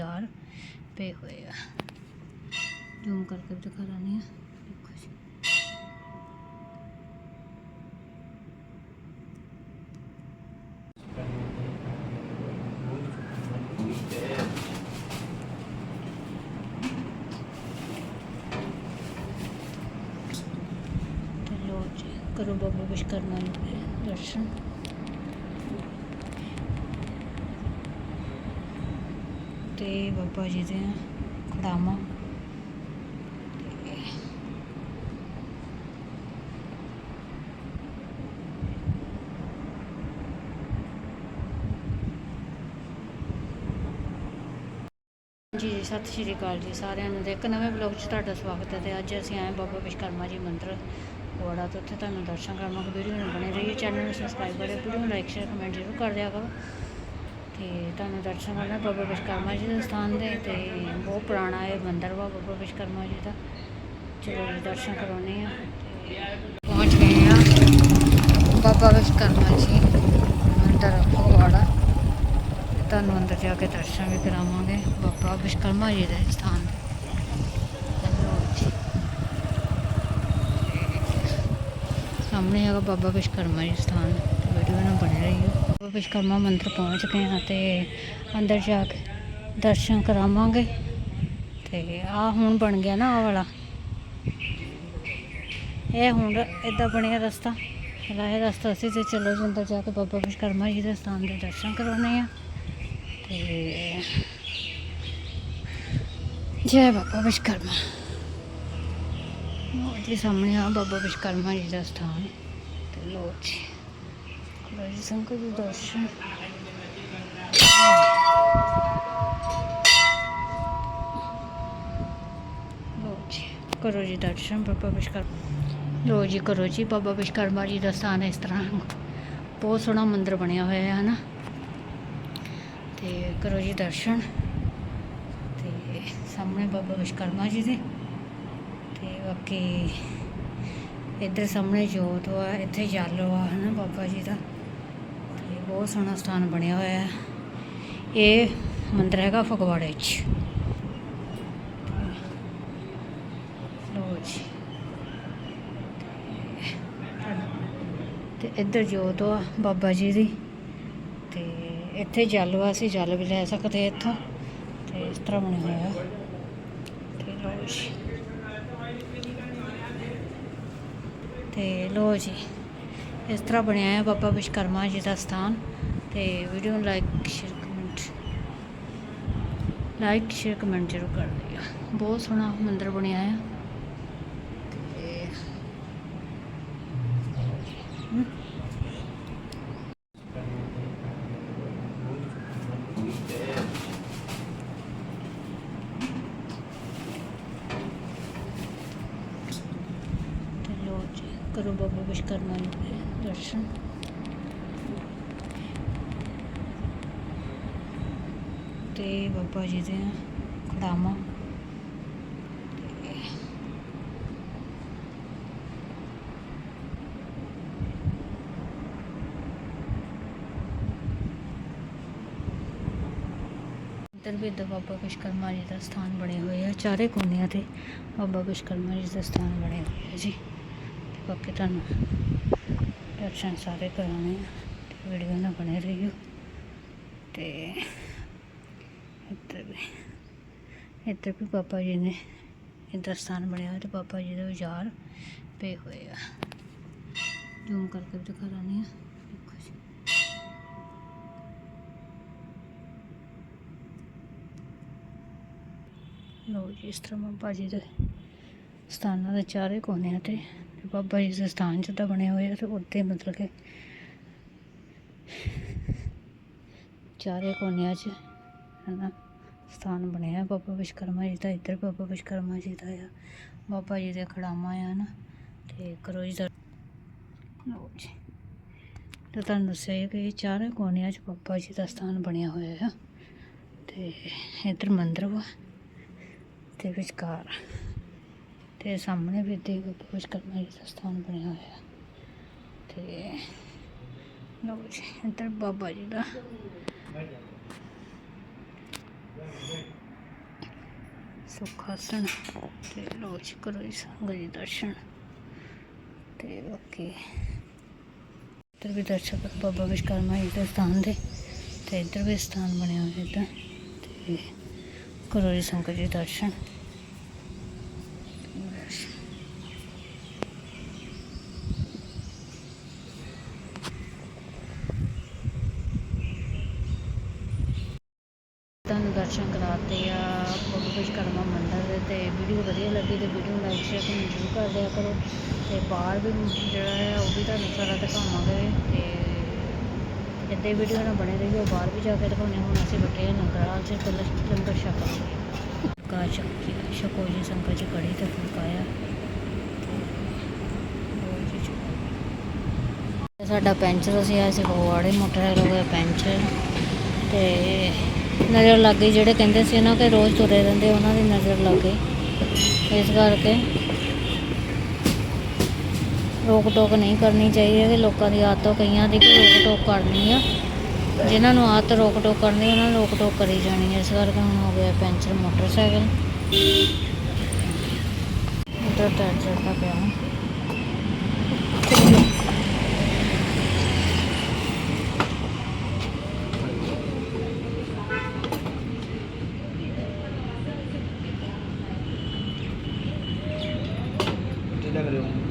ਔਜ਼ਾਰ ਪਏ ਹੋਏ ਆ ਜ਼ੂਮ ਕਰਕੇ ਵੀ ਦਿਖਾ ਦਿੰਦੀ ਆ ਦੇਖੋ ਜੀ ਤੇ ਬਾਬਾ ਜੀ ਦੇ ਦਰਸ਼ਨ ਜੀ ਜੀ ਸਤਿ ਸ਼੍ਰੀ ਅਕਾਲ ਜੀ ਸਾਰਿਆਂ ਨੂੰ ਇੱਕ ਨਵੇਂ ਬਲੌਗ 'ਚ ਤੁਹਾਡਾ ਸਵਾਗਤ ਹੈ ਤੇ ਅੱਜ ਅਸੀਂ ਆਏ ਬਾਬਾ ਵਿਸ਼ਕਰਮਾ ਜੀ ਮੰਦਿਰ ਕੋੜਾ ਤੋਂ ਉੱਥੇ ਤੁਹਾਨੂੰ ਦਰਸ਼ਨ ਕਰਾਵਾਂਗੇ, ਵੀਡੀਓ ਨੂੰ ਬਣੇ ਰਹੀਏ ਚੈਨਲ ਨੂੰ ਸਬਸਕ੍ਰਾਈਬ ਕਰਿਓ, ਵੀਡੀਓ ਨੂੰ ਲਾਈਕ ਸ਼ੇਅਰ ਕਮੈਂਟ ਜ਼ਰੂਰ ਕਰ ਦਿਆ ਕਰੋ। ਤੇ ਤੁਹਾਨੂੰ ਦਰਸ਼ਨ ਕਰਨਾ ਬਾਬਾ ਵਿਸ਼ਕਰਮਾ ਜੀ ਦੇ ਸਥਾਨ ਦੇ ਤੇ ਬਹੁਤ ਪੁਰਾਣਾ ਇਹ ਮੰਦਿਰ ਵਾ ਬਾਬਾ ਵਿਸ਼ਕਰਮਾ ਜੀ ਦਾ। ਚਲੋ ਦਰਸ਼ਨ ਕਰਾਉਣੇ ਆ ਪਹੁੰਚ ਗਏ ਆ ਬਾਬਾ ਵਿਸ਼ਕਰਮਾ ਜੀ ਮੰਦਿਰ ਕੋੜਾ ਤੁਹਾਨੂੰ ਅੰਦਰ ਜਾ ਕੇ ਦਰਸ਼ਨ ਵੀ ਕਰਾਵਾਂਗੇ ਬਾਬਾ ਵਿਸ਼ਕਰਮਾ ਜੀ ਦੇ ਸਥਾਨ ਤੇ। ਜੀ। ਸਾਹਮਣੇ ਹੈਗਾ ਬਾਬਾ ਵਿਸ਼ਕਰਮਾ ਜੀ ਸਥਾਨ ਵੀਡੀਓ ਨਾਲ ਬਣੇ ਰਹੀਓ। ਵਿਸ਼ਕਰਮਾ ਮੰਦਿਰ ਪਹੁੰਚ ਗਏ ਹਾਂ ਤੇ ਅੰਦਰ ਜਾ ਕੇ ਦਰਸ਼ਨ ਕਰਾਵਾਂਗੇ। ਤੇ ਆ ਹੁਣ ਬਣ ਗਿਆ ਨਾ ਆ ਵਾਲਾ। ਇਹ ਹੁਣ ਇਦਾਂ ਬਣਿਆ ਰਸਤਾ। ਪਹਿਲਾਂ ਇਹ ਰਸਤਾ ਸੀ ਤੇ ਚਲੋ ਜੀ ਅੰਦਰ ਜਾ ਕੇ ਬਾਬਾ ਵਿਸ਼ਕਰਮਾ ਜੀ ਦੇ ਸਥਾਨ ਦੇ ਦਰਸ਼ਨ ਕਰਾਉਣੇ ਆ ਤੇ ਜੈ ਬਾਬਾ ਵਿਸ਼ਕਰਮਾ। ਲੋ ਜੀ ਸਾਹਮਣੇ ਆ ਬਾਬਾ ਵਿਸ਼ਕਰਮਾ ਜੀ ਦਾ ਸਥਾਨ। ਤੇ ਲੋ ਜੀ ਕਰੋ ਜੀ ਦਰਸ਼ਨ ਜੀ ਕਰੋ ਜੀ ਦਰਸ਼ਨ ਬਾਬਾ ਵਿਸ਼ਕਰਮਾ ਲੋ ਜੀ ਕਰੋ ਜੀ ਬਾਬਾ ਵਿਸ਼ਕਰਮਾ ਜੀ ਦਾ ਸਥਾਨ ਇਸ ਤਰ੍ਹਾਂ ਬਹੁਤ ਸੋਹਣਾ ਮੰਦਿਰ ਬਣਿਆ ਹੋਇਆ ਹੈ ਹਨਾ ਤੇ ਕਰੋ ਜੀ ਦਰਸ਼ਨ ਤੇ ਸਾਹਮਣੇ ਬਾਬਾ ਵਿਸ਼ਕਰਮਾ ਜੀ ਦੇ ਤੇ ਬਾਕੀ ਇੱਧਰ ਸਾਹਮਣੇ ਜੋਤ ਵਾ ਇੱਥੇ ਜਲ ਵਾ ਹਨਾ ਬਾਬਾ ਜੀ ਦਾ ਬਹੁਤ ਸੋਹਣਾ ਸਥਾਨ ਬਣਿਆ ਹੋਇਆ ਹੈ। ਇਹ ਮੰਦਿਰ ਹੈਗਾ ਫਗਵਾੜੇ 'ਚ। ਲੋ ਜੀ। ਤੇ ਇੱਧਰ ਜੋਤ ਆ ਬਾਬਾ ਜੀ ਦੀ। ਤੇ ਇੱਥੇ ਜਲ ਵਾ, ਅਸੀਂ ਜਲ ਵੀ ਲੈ ਸਕਦੇ ਇੱਥੋਂ। ਤੇ ਇਸ ਤਰ੍ਹਾਂ ਬਣਿਆ ਹੋਇਆ ਤੇ ਲੋ ਜੀ। ਤੇ ਲੋ ਜੀ। ਇਸ ਤਰ੍ਹਾਂ ਬਣਿਆ ਹੈ ਬਾਬਾ ਵਿਸ਼ਕਰਮਾ ਜੀ ਦਾ ਸਥਾਨ ਤੇ ਵੀਡੀਓ ਨੂੰ like share comment like share comment ਜ਼ਰੂਰ ਕਰ ਦਿਓ। ਬਹੁਤ ਸੋਹਣਾ ਮੰਦਿਰ ਬਣਿਆ ਹੈ। ਤੇ ਕਰੋ ਬਾਬਾ ਵਿਸ਼ਕਰਮਾ ਜੀ। ਦੇ ਤੇ ਬਾਬਾ ਜੀ ਦੇ ਖੜਾਵਾਂ ਇੱਧਰ ਵੀ ਇੱਧਰ ਬਾਬਾ ਵਿਸ਼ਕਰਮਾ ਜੀ ਦਾ ਸਥਾਨ ਬਣੇ ਹੋਏ ਆ ਚਾਰੇ ਕੋਨਿਆਂ ਤੇ ਬਾਬਾ ਵਿਸ਼ਕਰਮਾ ਜੀ ਦਾ ਸਥਾਨ ਬਣੇ ਹੋਏ ਆ ਜੀ ਤੇ ਬਾਕੀ ਤੁਹਾਨੂੰ ਦਰਸ਼ਨ ਸਾਰੇ ਕਰਾਉਣੇ ਆ ਤੇ ਵੀਡੀਓ ਨਾਲ ਬਣੇ ਰਹੀਓ। ਤੇ ਇੱਧਰ ਵੀ ਇੱਧਰ ਵੀ ਬਾਬਾ ਜੀ ਨੇ ਇੱਧਰ ਸਥਾਨ ਬਣਿਆ ਹੋਇਆ ਤੇ ਬਾਬਾ ਜੀ ਦੇ ਔਜ਼ਾਰ ਪਏ ਹੋਏ ਆ। ਜ਼ੂਮ ਕਰਕੇ ਦਿਖਾ ਦਿੰਦੀ ਆ। ਦੇਖੋ ਜੀ। ਲੋ ਜੀ, ਇਸ ਤਰ੍ਹਾਂ ਬਾਬਾ ਜੀ ਦੇ ਸਥਾਨਾਂ ਦੇ ਚਾਰੇ ਕੋਨੇ ਤੇ ਤੇ ਬਾਬਾ ਜੀ ਦੇ ਸਥਾਨ ਜਿੱਦਾਂ ਬਣੇ ਹੋਏ ਆ ਤੇ ਉੱਤੇ ਮਤਲਬ ਕਿ ਚਾਰੇ ਕੋਨਿਆਂ 'ਚ ਹਨਾ ਸਥਾਨ ਬਣਿਆ ਬਾਬਾ ਵਿਸ਼ਕਰਮਾ ਜੀ ਦਾ ਇੱਧਰ ਬਾਬਾ ਵਿਸ਼ਕਰਮਾ ਜੀ ਦਾ ਆ। ਬਾਬਾ ਜੀ ਦੇ ਖੜਾਵਾਂ ਆ ਨਾ ਤੇ ਕਰੋ ਜੀ ਦਾ ਲਓ ਜੀ। ਤੇ ਤੁਹਾਨੂੰ ਦੱਸਿਆ ਹੀ ਕਿ ਇਹ ਚਾਰੇ ਕੋਨਿਆਂ 'ਚ ਬਾਬਾ ਜੀ ਦਾ ਸਥਾਨ ਬਣਿਆ ਹੋਇਆ ਆ। ਤੇ ਇੱਧਰ ਮੰਦਰ ਵਾ ਤੇ ਵਿਚਕਾਰ ਤੇ ਸਾਹਮਣੇ ਵੀ ਦੇ ਵਿਸ਼ਵਕਰਮਾ ਜੀ ਦਾ ਸਥਾਨ ਬਣਿਆ ਹੋਇਆ। ਤੇ ਲਓ ਜੀ, ਇੱਧਰ ਬਾਬਾ ਜੀ ਦਾ। ਸੁਖਾਸਨ, ਤੇ ਰੋਜ਼ ਕਰੋ ਜੀ ਸੰਗਤ ਜੀ ਦਰਸ਼ਨ। ਤੇ ਬਾਕੀ ਇੱਧਰ ਵੀ ਦਰਸ਼ਕ ਬਾਬਾ ਵਿਸ਼ਕਰਮਾ ਜੀ ਦੇ ਸਥਾਨ ਦੇ, ਤੇ ਇੱਧਰ ਵੀ ਸਥਾਨ ਬਣਿਆ ਹੋਇਆ ਇੱਦਾਂ ਤੇ ਕਰੋ ਜੀ ਸੰਗਤ ਜੀ ਦਰਸ਼ਨ ਤੁਹਾਨੂੰ ਦਰਸ਼ਨ ਕਰਾਤੇ ਆ ਬਾਬਾ ਵਿਸ਼ਕਰਮਾ ਮੰਦਿਰ ਦੇ ਤੇ ਵੀਡੀਓ ਵਧੀਆ ਲੱਗੀ ਤੇ ਵੀਡੀਓ ਨੂੰ ਲਾਈਕ ਸ਼ੇਅਰ ਕਮੈਂਟ ਜ਼ਰੂਰ ਕਰ ਦਿਆ ਕਰੋ। ਤੇ ਬਾਹਰ ਵੀ ਜਿਹੜਾ ਹੈ ਉਹ ਵੀ ਤੁਹਾਨੂੰ ਸਾਰਾ ਦਿਖਾਵਾਂਗੇ ਤੇ ਇੱਦਾਂ ਵੀਡੀਓ ਨਾਲ ਬਣੇ ਰਹੀਓ। ਬਾਹਰ ਵੀ ਜਾ ਕੇ ਦਿਖਾਉਂਦੇ ਹਾਂ। ਹੁਣ ਅਸੀਂ ਬੈਠੇ ਹਾਂ ਨੰਗਰਾਲ 'ਚ, ਪਹਿਲਾਂ ਲੰਗਰ ਛਕਾਂਗੇ ਕਾ ਚੱਕੀ ਛਕੋ ਜੀ, ਸੰਗਤ ਜੀ ਕੜੀ ਤੇ ਫੁਲਕਾਇਆ ਸਾਡਾ ਪੈਂਚਰ ਅਸੀਂ ਆਏ ਸੀ ਫਗਵਾੜੇ ਮੋਟਰਸਾਈਕਲ ਹੋ ਗਿਆ ਪੈਂਚਰ ਤੇ ਨਜ਼ਰ ਲੱਗ ਗਈ, ਜਿਹੜੇ ਕਹਿੰਦੇ ਸੀ ਨਾ ਕਿ ਰੋਜ਼ ਤੁਰੇ ਰਹਿੰਦੇ, ਉਹਨਾਂ ਦੀ ਨਜ਼ਰ ਲੱਗ ਗਈ। ਇਸ ਕਰਕੇ ਰੋਕ ਟੋਕ ਨਹੀਂ ਕਰਨੀ ਚਾਹੀਦੀ ਕਿ ਲੋਕਾਂ ਦੀ ਆਦਤ ਕਈਆਂ ਦੀ ਕਿ ਰੋਕ ਟੋਕ ਕਰਨੀ ਆ। ਜਿਨ੍ਹਾਂ ਨੂੰ ਆਦਤ ਰੋਕ ਟੋਕ ਕਰਨੀ, ਉਹਨਾਂ ਨੂੰ ਰੋਕ ਟੋਕ ਕਰੀ ਜਾਣੀ ਹੈ ਇਸ ਕਰਕੇ ਹੁਣ ਹੋ ਗਿਆ ਪੈਂਚਰ ਮੋਟਰਸਾਈਕਲ। ਉਧਰ ਟਾਇਰ ਚੜਦਾ ਪਿਆ। creo.